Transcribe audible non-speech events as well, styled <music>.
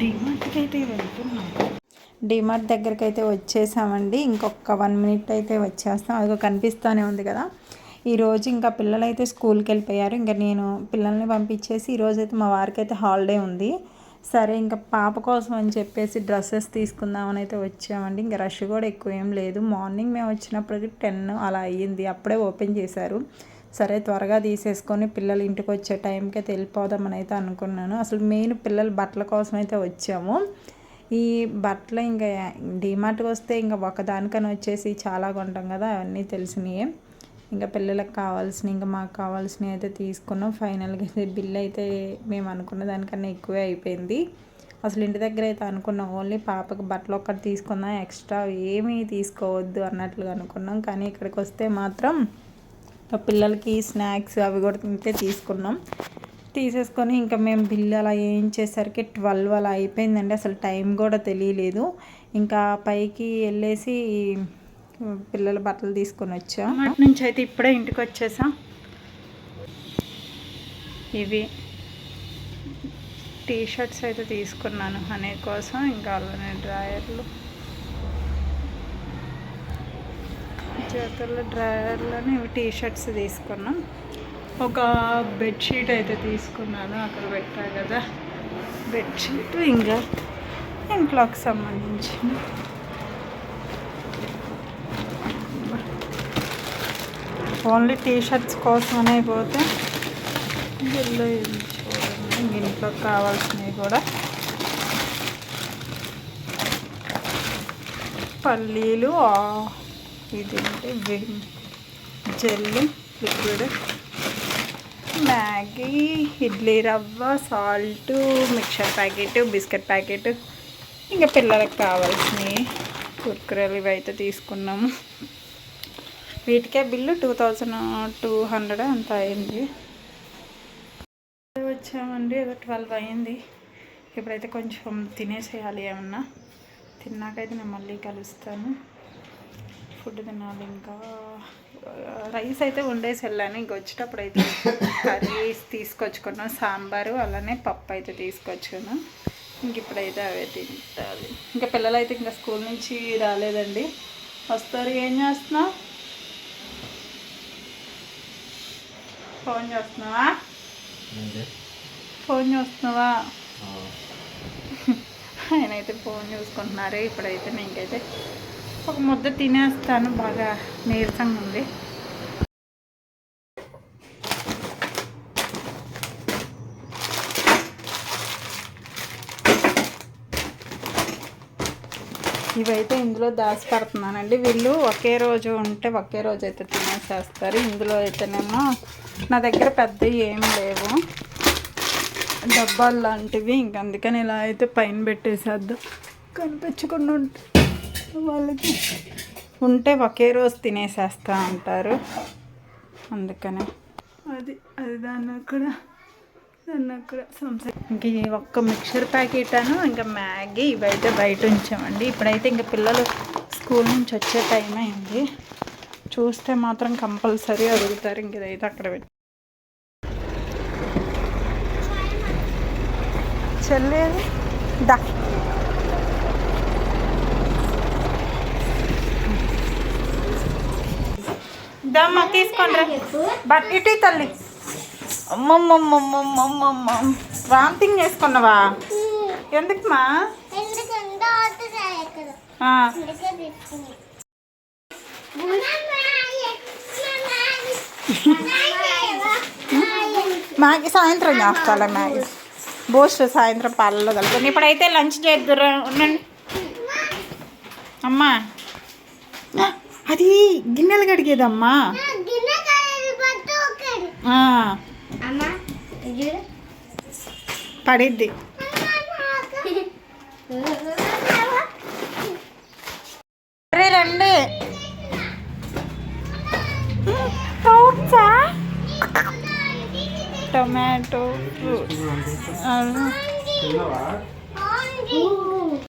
డిమార్ట్కి అయితే వెళ్తున్నాం. డిమార్ట్ దగ్గరికి అయితే వచ్చేసామండి. ఇంకొక వన్ మినిట్ అయితే వచ్చేస్తాం. అదిగో కనిపిస్తూనే ఉంది కదా. ఈరోజు ఇంకా పిల్లలు అయితే స్కూల్కి వెళ్ళిపోయారు ఇంకా నేను పిల్లల్ని పంపించేసి ఈరోజు అయితే మా వారికి అయితే హాలిడే ఉంది. సరే ఇంకా పాప కోసం అని చెప్పేసి డ్రెస్సెస్ తీసుకుందామని అయితే వచ్చామండి. ఇంకా రష్ కూడా ఎక్కువ ఏం లేదు. మార్నింగ్ మేము వచ్చినప్పటికి టెన్ అలా అయ్యింది. అప్పుడే ఓపెన్ చేశారు. సరే త్వరగా తీసేసుకొని పిల్లలు ఇంటికి వచ్చే టైంకి అయితే వెళ్ళిపోదామని అయితే అనుకున్నాను. అసలు మెయిన్ పిల్లల బట్టల కోసం అయితే వచ్చాము. ఈ బట్టలు ఇంకా డిమార్ట్కి వస్తే ఇంకా ఒకదానికని వచ్చేసి చాలా కొంటాం కదా అవన్నీ తెలిసినాయి. ఇంకా పిల్లలకు కావాల్సినవి ఇంకా మాకు కావాల్సినవి అయితే తీసుకున్నాం. ఫైనల్గా అయితే బిల్ అయితే మేము అనుకున్న దానికన్నా ఎక్కువే అయిపోయింది. అసలు ఇంటి దగ్గర అయితే అనుకున్నాం ఓన్లీ పాపకి బట్టలు ఒక్కటి తీసుకుందాం ఎక్స్ట్రా ఏమీ తీసుకోవద్దు అన్నట్లుగా అనుకున్నాం. కానీ ఇక్కడికి వస్తే మాత్రం పిల్లలకి స్నాక్స్ అవి కూడా తింటే తీసుకున్నాం. తీసేసుకొని ఇంకా మేము బిల్లు అలా వేయించేసరికి ట్వెల్వ్ అలా అయిపోయిందండి. అసలు టైం కూడా తెలియలేదు. ఇంకా పైకి వెళ్ళేసి పిల్లల బట్టలు తీసుకొని వచ్చాం. అటు నుంచి అయితే ఇప్పుడే ఇంటికి వచ్చేసా? ఇవి టీ షర్ట్స్ అయితే తీసుకున్నాను హనీ కోసం. ఇంకా అలానే డ్రాయర్లు. చేతుల్లో డ్రాయర్లోనే ఇవి టీ షర్ట్స్ తీసుకున్నాం. ఒక బెడ్షీట్ అయితే తీసుకున్నాను అక్కడ పెట్టా కదా. బెడ్షీట్ ఇంకా ఇంట్లోకి సంబంధించిన ఓన్లీ టీ షర్ట్స్ కోసమనే పోతే ఇందులో చూడండి ఇంట్లో కావాల్సినవి కూడా. పల్లీలు ఇదేంటి? Vim gel liquid Maggi idli రవ్వ salt mixture packet biscuit packet. ఇంకా పిల్లలకు కావాల్సినవి కుర్కురలు ఇవి అయితే తీసుకున్నాము. వీటికే bill two thousand two hundred అంత అయింది. వచ్చామండి ఏదో ట్వెల్వ్ అయింది. ఇప్పుడైతే కొంచెం తినేసేయాలి ఏమన్నా. తిన్నాకైతే నేను మళ్ళీ కలుస్తాను. ఫుడ్ తినాలి ఇంకా. రైస్ అయితే వండేసి వెళ్ళాను. ఇంక వచ్చేటప్పుడు అయితే కర్రీస్ తీసుకొచ్చుకున్నాను సాంబారు అలానే పప్పు అయితే తీసుకొచ్చాను ఇంక ఇప్పుడైతే అవే తింటాలి. ఇంకా పిల్లలు అయితే ఇంకా స్కూల్ నుంచి రాలేదండి. వస్తారు. ఏం చేస్తున్నావు ఫోన్ చేస్తున్నావా? ఫోన్ చూస్తున్నావా? ఆయన <laughs> అయితే ఫోన్ చూసుకుంటున్నారు. ఇప్పుడైతే నేనైతే ఒక ముద్ద తినేస్తాను బాగా నీరసంగా ఉంది. ఇవైతే ఇందులో దాచిపెడుతున్నానండి. వీళ్ళు ఒకే రోజు ఉంటే ఒకే రోజు అయితే తినేసేస్తారు. ఇందులో అయితేనేమో నా దగ్గర పెద్దవి ఏం లేవు. డబ్బాలు లాంటివి ఇంక అందుకని ఇలా అయితే పైన పెట్టేసేద్దాం. కనిపించకుండా ఉంటుంది వాళ్ళకి ఉంటే ఒకే రోజు తినేసేస్తా అంటారు. అందుకనే. అది అది దాన్ని అక్కడ దాన్ని అక్కడ సంస ఇంక ఒక్క మిక్చర్ ప్యాకెట్ అను ఇంకా మ్యాగీ ఇవైతే బయట ఉంచామండి. ఇప్పుడైతే ఇంకా పిల్లలు స్కూల్ నుంచి వచ్చే టైం అయింది. చూస్తే మాత్రం కంపల్సరీ అడుగుతారు ఇంక ఇదైతే అక్కడ పెట్టి చెల్లేది దా. దమ్మా తీసుకోండి బట్ ఇటు తల్లి. అమ్మమ్మమ్మమ్మమ్మమ్మ. వామిటింగ్ చేసుకున్నావా? ఎందుకుమా? ఎందుకంటే సాయంత్రం చేస్తాలే మ్యాగీ. బోస్ట్ సాయంత్రం పాలలో కలుపుకొని ఇప్పుడైతే లంచ్ చేద్దురు. ఉండండి. అమ్మా. అది గిన్నెలు కడిగేదమ్మా. ఆ, పడిద్ది. అరే రండి. ఫ్రూట్సా టొమాటో ఫ్రూట్స్.